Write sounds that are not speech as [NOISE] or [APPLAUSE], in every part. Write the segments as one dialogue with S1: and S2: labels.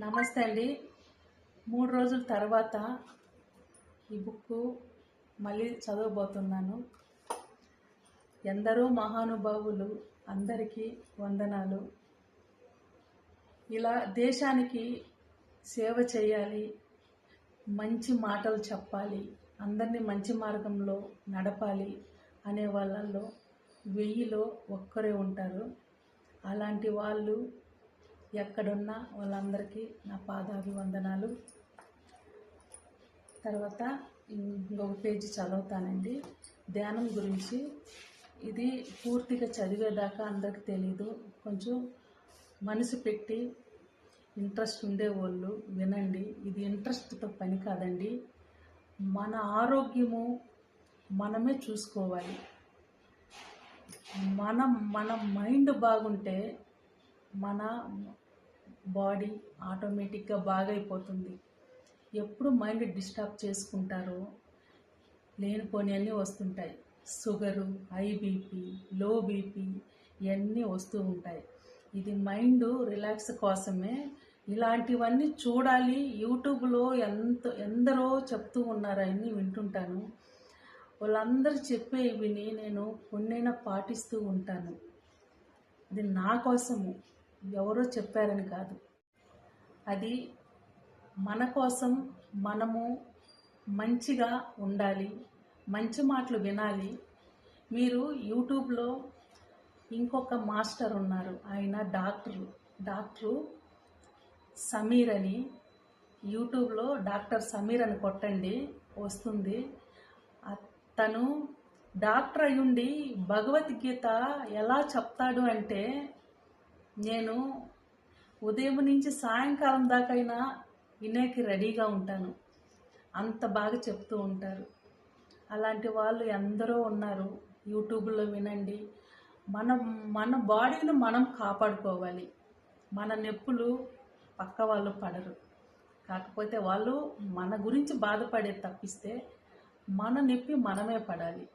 S1: నమస్తే అండి. మూడు రోజుల తర్వాత ఈ బుక్ మళ్ళీ చదవబోతున్నాను. ఎందరో మహానుభావులు అందరికీ వందనాలు. ఇలా దేశానికి సేవ చేయాలి మంచి మాటలు చెప్పాలి అందరినీ మంచి మార్గంలో నడపాలి అనే వాళ్ళల్లో వెయ్యిలో ఒక్కరే ఉంటారు. అలాంటి వాళ్ళు ఎక్కడున్నా వాళ్ళందరికీ నా పాదాభివందనాలు. తర్వాత ఇంకొక పేజీ చదువుతానండి. ధ్యానం గురించి. ఇది పూర్తిగా చదివేదాకా అందరికి తెలీదు. కొంచెం మనసు పెట్టి ఇంట్రెస్ట్ ఉండేవాళ్ళు వినండి. ఇది ఇంట్రెస్ట్తో పని కాదండి. మన ఆరోగ్యము మనమే చూసుకోవాలి. మనం మన మైండ్ బాగుంటే మన బాడీ ఆటోమేటిక్గా బాగైపోతుంది. ఎప్పుడు మైండ్ డిస్టర్బ్ చేసుకుంటారో లేనిపోని అన్నీ వస్తుంటాయి. Sugar high BP low BP ఇవన్నీ వస్తూ ఉంటాయి. ఇది మైండ్ రిలాక్స్ కోసమే ఇలాంటివన్నీ చూడాలి. యూట్యూబ్లో ఎంత ఎందరో చెప్తూ ఉన్నారు అన్నీ వింటుంటాను. వాళ్ళందరూ చెప్పే విని నేను కొన్నైనా పాటిస్తూ ఉంటాను. అది నా కోసము. ఎవరో చెప్పారని కాదు. అది మన కోసం మనము మంచిగా ఉండాలి మంచి మాటలు వినాలి. మీరు యూట్యూబ్లో ఇంకొక మాస్టర్ ఉన్నారు ఆయన డాక్టరు డాక్టరు సమీర్ అని. యూట్యూబ్లో డాక్టర్ సమీర్ అని కొట్టండి వస్తుంది. తను డాక్టర్ అయ్యుండి భగవద్గీత ఎలా చెప్తాడు అంటే నేను ఉదయం నుంచి సాయంకాలం దాకైనా వినేకి రెడీగా ఉంటాను. అంత బాగా చెప్తూ ఉంటారు. అలాంటి వాళ్ళు ఎందరో ఉన్నారు. యూట్యూబ్లో వినండి. మన మన బాడీని మనం కాపాడుకోవాలి. మన నొప్పులు పక్క వాళ్ళు పడరు. కాకపోతే వాళ్ళు మన గురించి బాధపడే తప్పిస్తే మన నొప్పి మనమే పడాలి.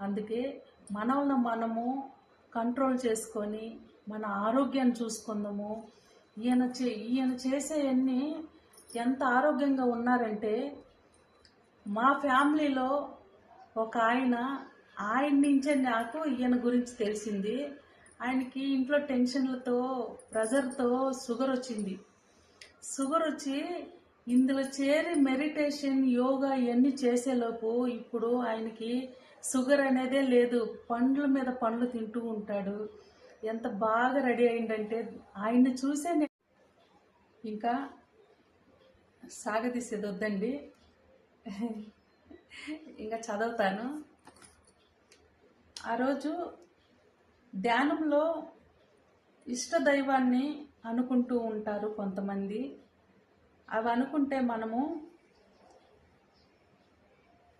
S1: అందుకే మనల్ని మనము కంట్రోల్ చేసుకొని మన ఆరోగ్యాన్ని చూసుకుందాము. ఈయన చే ఈయన చేసేవన్నీ ఎంత ఆరోగ్యంగా ఉన్నారంటే మా ఫ్యామిలీలో ఒక ఆయన ఆయన నుంచే నాకు ఈయన గురించి తెలిసింది. ఆయనకి ఇంట్లో టెన్షన్లతో ప్రెజర్తో షుగర్ వచ్చింది. షుగర్ వచ్చి ఇందులో చేరి మెడిటేషన్ యోగా ఇవన్నీ చేసేలోపు ఇప్పుడు ఆయనకి షుగర్ అనేదే లేదు. పండ్ల మీద పండ్లు తింటూ ఉంటాడు. ఎంత బాగా రెడీ అయిందంటే ఆయన్ని చూసే ఇంకా సాగదీసేది వద్దండి. ఇంకా చదువుతాను. ఆ రోజు ధ్యానంలో ఇష్ట దైవాన్ని అనుకుంటూ ఉంటారు కొంతమంది. అవి అనుకుంటే మనము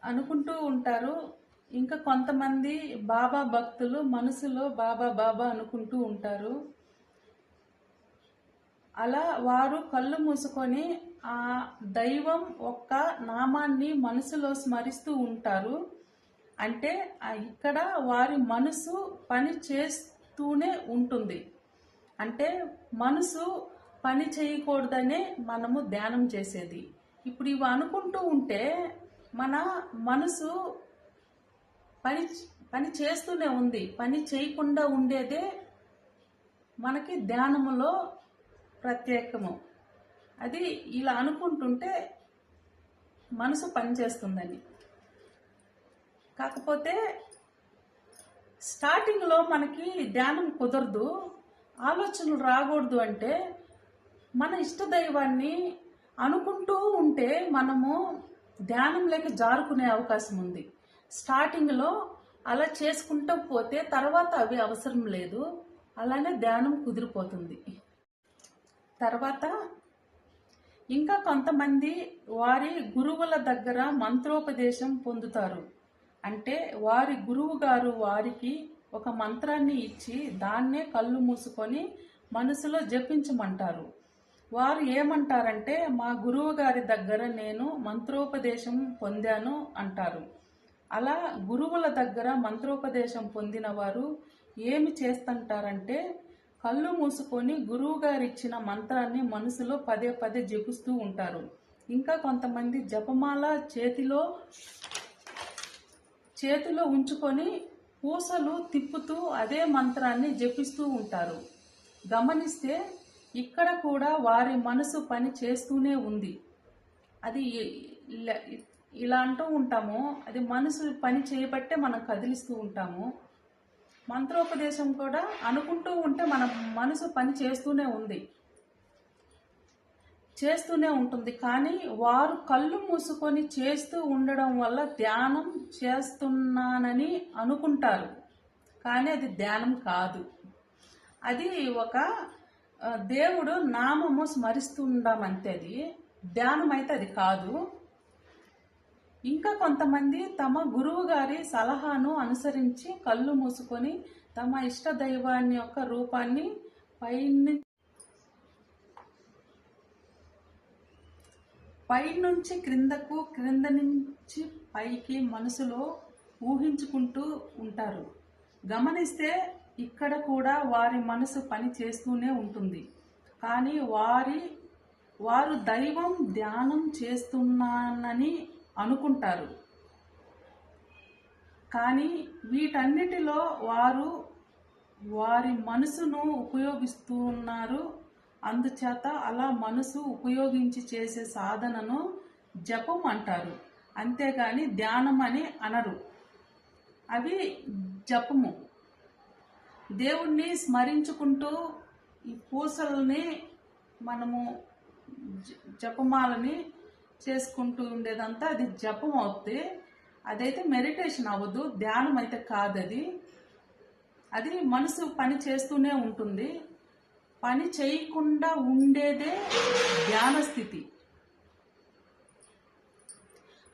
S1: అనుకుంటూ ఉంటారు. ఇంకా కొంతమంది బాబా భక్తులు మనసులో బాబా బాబా అనుకుంటూ ఉంటారు. అలా వారు కళ్ళు మూసుకొని ఆ దైవం ఒక్క నామాన్ని మనసులో స్మరిస్తూ ఉంటారు. అంటే ఇక్కడ వారి మనసు పని చేస్తూనే ఉంటుంది. అంటే మనసు పని చేయకూడదనే మనము ధ్యానం చేసేది. ఇప్పుడు ఇవి అనుకుంటూ ఉంటే మన మనసు పని పని చేస్తూనే ఉంది. పని చేయకుండా ఉండేదే మనకి ధ్యానములో ప్రత్యేకము. అది ఇలా అనుకుంటుంటే మనసు పనిచేస్తుందని. కాకపోతే స్టార్టింగ్లో మనకి ధ్యానం కుదరదు. ఆలోచనలు రాకూడదు అంటే మన ఇష్ట దైవాన్ని అనుకుంటూ ఉంటే మనము ధ్యానంలోకి జారుకునే అవకాశం ఉంది. స్టార్టింగ్లో అలా చేసుకుంటూ పోతే తర్వాత అవి అవసరం లేదు. అలానే ధ్యానం కుదిరిపోతుంది. తర్వాత ఇంకా కొంతమంది వారి గురువుల దగ్గర మంత్రోపదేశం పొందుతారు. అంటే వారి గురువు గారు వారికి ఒక మంత్రాన్ని ఇచ్చి దాన్నే కళ్ళు మూసుకొని మనసులో జపించమంటారు. వారు ఏమంటారంటే మా గురువు గారి దగ్గర నేను మంత్రోపదేశం పొందాను అంటారు. అలా గురువుల దగ్గర మంత్రోపదేశం పొందిన వారు ఏమి చేస్తుంటారంటే కళ్ళు మూసుకొని గురువు గారు ఇచ్చిన మంత్రాన్ని మనసులో పదే పదే జపిస్తూ ఉంటారు. ఇంకా కొంతమంది జపమాల చేతిలో చేతిలో ఉంచుకొని పూసలు తిప్పుతూ అదే మంత్రాన్ని జపిస్తూ ఉంటారు. గమనిస్తే ఇక్కడ కూడా వారి మనసు పని చేస్తూనే ఉంది. అది ఇలా- అంటూ ఉంటాము. అది మనసు పని చేయబట్టే మనం కదిలిస్తూ ఉంటాము. మంత్రోపదేశం కూడా అనుకుంటూ ఉంటే మన మనసు పని చేస్తూనే ఉంది. చేస్తూనే ఉంటుంది. కానీ వారు కళ్ళు మూసుకొని చేస్తూ ఉండడం వల్ల ధ్యానం చేస్తున్నానని అనుకుంటారు. కానీ అది ధ్యానం కాదు. అది ఒక దేవుడు నామము స్మరిస్తుండమంతే అది ధ్యానం అయితే అది కాదు. ఇంకా కొంతమంది తమ గురువు గారి సలహాను అనుసరించి కళ్ళు మూసుకొని తమ ఇష్ట దైవాన్ని యొక్క రూపాన్ని పైన పైనుంచి క్రిందకు క్రింద నుంచి పైకి మనసులో ఊహించుకుంటూ ఉంటారు. గమనిస్తే ఇక్కడ కూడా వారి మనసు పని చేస్తూనే ఉంటుంది. కానీ వారి వారు దైవం ధ్యానం చేస్తున్నానని అనుకుంటారు. కానీ వీటన్నిటిలో వారు వారి మనసును ఉపయోగిస్తున్నారు. అందుచేత అలా మనసు ఉపయోగించి చేసే సాధనను జపం అంటారు. అంతేగాని ధ్యానం అని అనరు. అవి జపము. దేవుణ్ణి స్మరించుకుంటూ ఈ పూసల్ని మనము జ- జపమాలని చేసుకుంటూ ఉండేదంతా అది జపం అవుతుంది అదైతే మెడిటేషన్ అవ్వదు ధ్యానం అయితే కాదు అది అది మనసు పని చేస్తూనే ఉంటుంది. పని చేయకుండా ఉండేదే ధ్యాన స్థితి.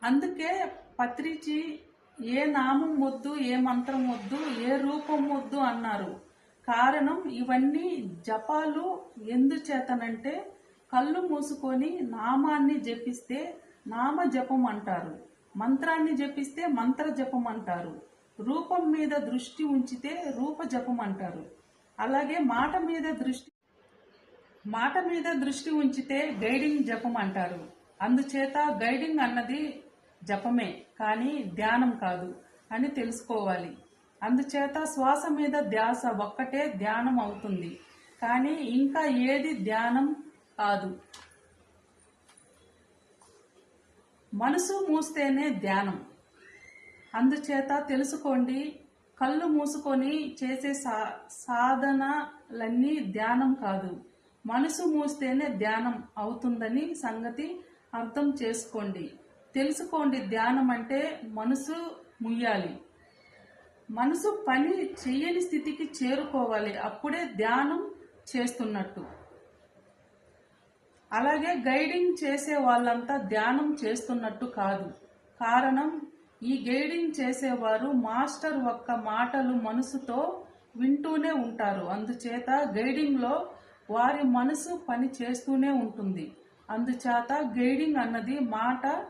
S1: అందుకే పత్రిచి ఏ నామం వద్దు ఏ మంత్రం వద్దు ఏ రూపం వద్దు అన్నారు. కారణం ఇవన్నీ జపాలు ఎందుచేతనంటే కళ్ళు మూసుకొని నామాన్ని జపిస్తే నామ జపం అంటారు. మంత్రాన్ని జపిస్తే మంత్ర జపం అంటారు. రూపం మీద దృష్టి ఉంచితే రూప జపం అంటారు. అలాగే మాట మీద దృష్టి మాట మీద దృష్టి ఉంచితే గైడింగ్ జపం అంటారు. అందుచేత గైడింగ్ అన్నది జపమే కానీ ధ్యానం కాదు అని తెలుసుకోవాలి. అందుచేత శ్వాస మీద ధ్యాస ఒక్కటే ధ్యానం అవుతుంది. కానీ ఇంకా ఏది ధ్యానం కాదు. మనసు మూస్తేనే ధ్యానం. అందుచేత తెలుసుకోండి కళ్ళు మూసుకొని చేసే సా సాధనలన్నీ ధ్యానం కాదు. మనసు మూస్తేనే ధ్యానం అవుతుందని సంగతి అర్థం చేసుకోండి. తెలుసుకోండి ధ్యానం అంటే మనసు ముయ్యాలి. మనసు పని చెయ్యని స్థితికి చేరుకోవాలి. అప్పుడే ధ్యానం చేస్తున్నట్టు. అలాగే గైడింగ్ చేసే వాళ్ళంతా ధ్యానం చేస్తున్నట్టు కాదు. కారణం ఈ గైడింగ్ చేసేవారు మాస్టర్ ఒక్క మాటలు మనసుతో వింటూనే ఉంటారు. అందుచేత గైడింగ్లో వారి మనసు పని చేస్తూనే ఉంటుంది. అందుచేత గైడింగ్ అన్నది మాట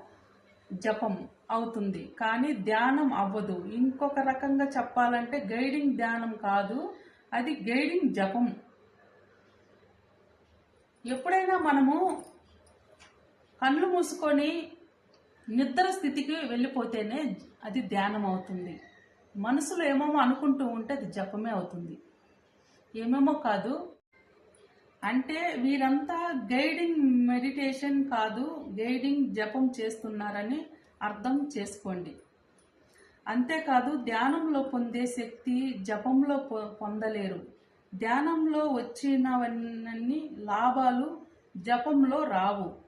S1: జపం అవుతుంది. కానీ ధ్యానం అవ్వదు. ఇంకొక రకంగా చెప్పాలంటే గైడింగ్ ధ్యానం కాదు. అది గైడింగ్ జపం. ఎప్పుడైనా మనము కళ్ళు మూసుకొని నిద్ర స్థితికి వెళ్ళిపోతేనే అది ధ్యానం అవుతుంది. మనసులో ఏమేమో అనుకుంటూ ఉంటే అది జపమే అవుతుంది. ఏమేమో కాదు. అంటే వీరంతా గైడింగ్ మెడిటేషన్ కాదు గైడింగ్ జపం చేస్తున్నారని అర్థం చేసుకోండి. అంతేకాదు ధ్యానంలో పొందే శక్తి జపంలో పొ- పొందలేరు. ధ్యానంలో వచ్చినవన్నీ లాభాలు జపంలో రావు.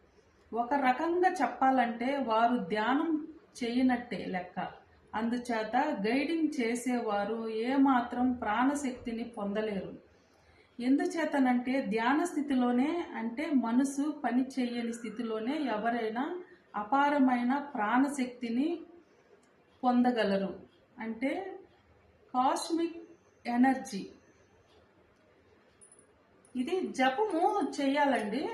S1: ఒక రకంగా చెప్పాలంటే వారు ధ్యానం చేయనట్టే లెక్క. అందుచేత గైడింగ్ చేసేవారు ఏమాత్రం ప్రాణశక్తిని పొందలేరు. ఎందుచేతనంటే ధ్యాన స్థితిలోనే అంటే మనసు పని చేయని స్థితిలోనే ఎవరైనా అపారమైన ప్రాణశక్తిని పొందగలరు. అంటే కాస్మిక్ ఎనర్జీ ఇది జపము చేయాలండి.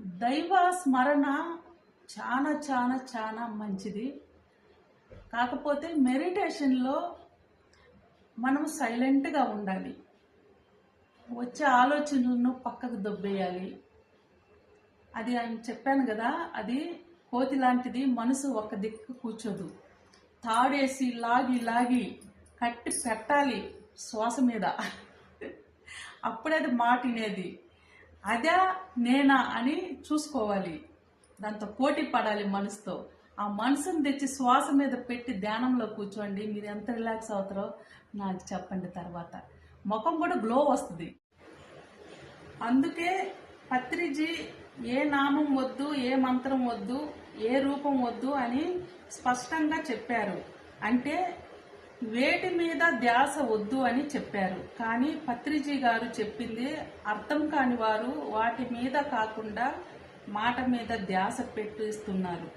S1: దైవ స్మరణ చాలా చాలా చాలా మంచిది. కాకపోతే మెడిటేషన్లో మనం సైలెంట్గా ఉండాలి. వచ్చే ఆలోచనలను పక్కకు దొబ్బేయాలి. అది ఆయన చెప్పాను కదా అది కోతి లాంటిది మనసు ఒక దిక్కు కూర్చోదు. తాడేసి లాగి లాగి కట్టి పెట్టాలి శ్వాస మీద. అప్పుడే అది మాటినేది. అదే నేనా అని చూసుకోవాలి. దాంతో పోటీ పడాలి మనసుతో. ఆ మనసుని తెచ్చి శ్వాస మీద పెట్టి ధ్యానంలో కూర్చోండి. మీరు ఎంత రిలాక్స్ అవుతారో నాకు చెప్పండి తర్వాత. ముఖం కూడా గ్లో వస్తుంది. అందుకే పత్రిజీ ఏ నామం వద్దు ఏ మంత్రం వద్దు ఏ రూపం వద్దు అని స్పష్టంగా చెప్పారు. అంటే వేటి మీద ధ్యాస వద్దు అని చెప్పారు. కానీ పత్రిజీ గారు చెప్పింది అర్థం కాని వారు వాటి మీద కాకుండా మాట మీద ధ్యాస పెట్టిస్తున్నారు.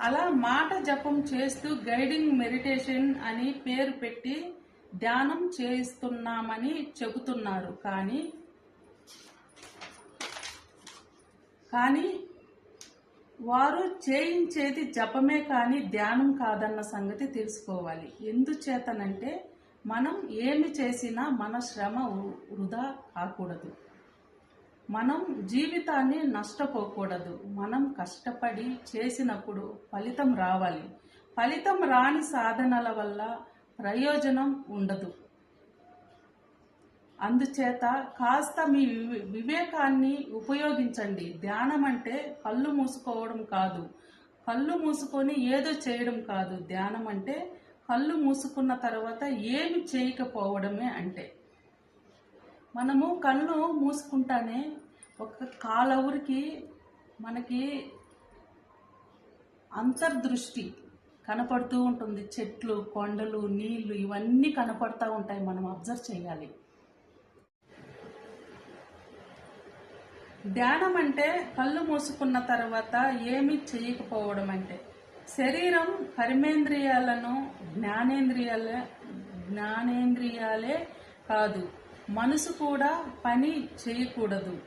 S1: అలా మాట జపం చేస్తూ గైడింగ్ మెడిటేషన్ అని పేరు పెట్టి ధ్యానం చేయిస్తున్నామని చెబుతున్నారు. కానీ కానీ వారు చేయించేది జపమే కానీ ధ్యానం కాదన్న సంగతి తెలుసుకోవాలి. ఎందుచేతనంటే మనం ఏమి చేసినా మన శ్రమ వృధా కాకూడదు. మనం జీవితాన్ని నష్టపోకూడదు. మనం కష్టపడి చేసినప్పుడు ఫలితం రావాలి. ఫలితం రాని సాధనల వల్ల ప్రయోజనం ఉండదు. అందుచేత కాస్త మీ వివే- వివేకాన్ని ఉపయోగించండి. ధ్యానం అంటే కళ్ళు మూసుకోవడం కాదు. కళ్ళు మూసుకొని ఏదో చేయడం కాదు. ధ్యానం అంటే కళ్ళు మూసుకున్న తర్వాత ఏమి చేయకపోవడమే అంటే. మనము కళ్ళు మూసుకుంటానే ఒక కాలవురికి మనకి అంతర్దృష్టి కనపడుతూ ఉంటుంది. చెట్లు కొండలు నీళ్ళు ఇవన్నీ కనపడతా ఉంటాయి. మనం అబ్జర్వ్ చేయాలి. ధ్యానం అంటే కళ్ళు మూసుకున్న తర్వాత ఏమీ చేయకపోవడం అంటే శరీరం కర్మేంద్రియాలను జ్ఞానేంద్రియాల జ్ఞానేంద్రియాలే కాదు మనసు కూడా పని చేయకూడదు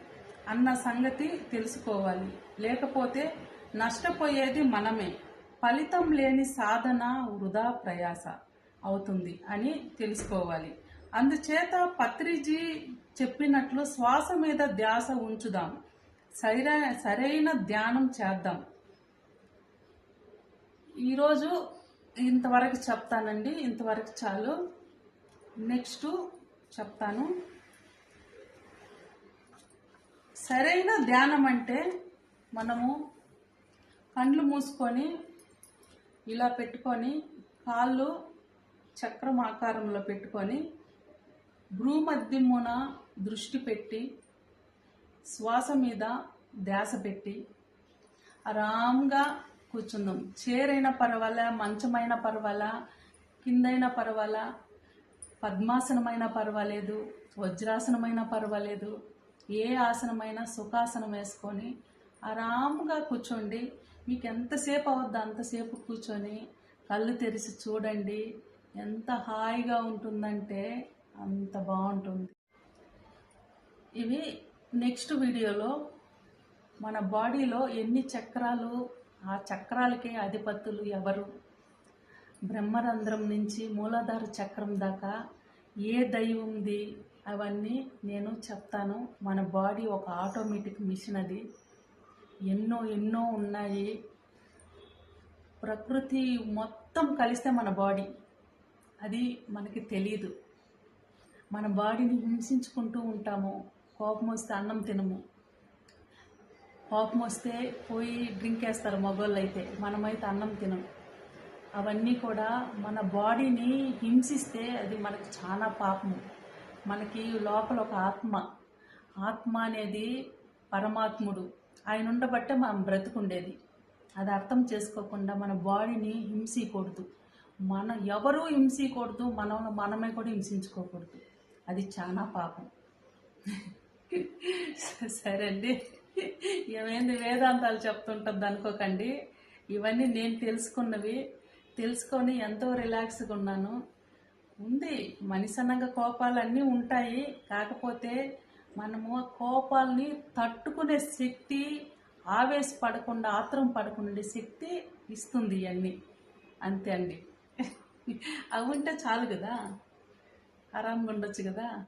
S1: అన్న సంగతి తెలుసుకోవాలి. లేకపోతే నష్టపోయేది మనమే. ఫలితం లేని సాధన వృధా ప్రయాస అవుతుంది అని తెలుసుకోవాలి. అందుచేత పత్రిజీ చెప్పినట్లు శ్వాస మీద ధ్యాస ఉంచుదాం. సరైన సరైన ధ్యానం చేద్దాం. ఈరోజు ఇంతవరకు చెప్తానండి. ఇంతవరకు చాలు. నెక్స్ట్ చెప్తాను. సరైన ధ్యానం అంటే మనము కండ్లు మూసుకొని ఇలా పెట్టుకొని కాళ్ళు చక్రం ఆకారంలో పెట్టుకొని భ్రూమధ్యమున దృష్టి పెట్టి శ్వాస మీద ధ్యాస పెట్టి ఆరాంగా కూర్చుందాం. చీరైనా పర్వాలా మంచమైనా పర్వాలా కిందైనా పర్వాలా పద్మాసనమైనా పర్వాలేదు వజ్రాసనమైనా పర్వాలేదు ఏ ఆసనమైనా సుఖాసనం వేసుకొని ఆరాముగా కూర్చోండి. మీకు ఎంతసేపు అవద్దు అంతసేపు కూర్చొని కళ్ళు తెరిచి చూడండి. ఎంత హాయిగా ఉంటుందంటే అంత బాగుంటుంది. ఇవి నెక్స్ట్ వీడియోలో మన బాడీలో ఎన్ని చక్రాలు ఆ చక్రాలకే అధిపతులు ఎవరు? బ్రహ్మరంధ్రం నుంచి మూలాధార చక్రం దాకా ఏ దైవంది అవన్నీ నేను చెప్తాను. మన బాడీ ఒక ఆటోమేటిక్ మిషన్ అది. ఎన్నో ఎన్నో ఉన్నాయి. ప్రకృతి మొత్తం కలిస్తే మన బాడీ. అది మనకి తెలియదు మన బాడీని హింసించుకుంటూ ఉంటాము. కోపం వస్తే అన్నం తినము. కోపం వస్తే పోయి డ్రింక్ వేస్తారు మగోళ్ళు అయితే మనమైతే అన్నం తినం. అవన్నీ కూడా మన బాడీని హింసిస్తే అది మనకు చాలా పాపము. మనకి లోపల ఒక ఆత్మ. ఆత్మ అనేది పరమాత్ముడు. ఆయన ఉండబట్టే మనం బ్రతుకుండేది. అది అర్థం చేసుకోకుండా మన బాడీని హింసీకూడదు మన ఎవరూ హింసీకూడదు మనం మనమే కూడా హింసించుకోకూడదు. అది చాలా పాపం. [LAUGHS] సరే అండి ఏమైంది? వేదాంతాలు చెప్తుంటుంది అనుకోకండి. ఇవన్నీ నేను తెలుసుకున్నవి. తెలుసుకొని ఎంతో రిలాక్స్గా ఉన్నాను. ఉంది. మనిషి అన్నాక కోపాలు అన్నీ ఉంటాయి. కాకపోతే మనము కోపాలని తట్టుకునే శక్తి ఆవేశపడకుండా ఆత్రం పడకుండా శక్తి ఇస్తుంది ఇవన్నీ. అంతే అండి. [LAUGHS] అవి ఉంటే చాలు కదా. ఆరాంగా ఉండొచ్చు కదా.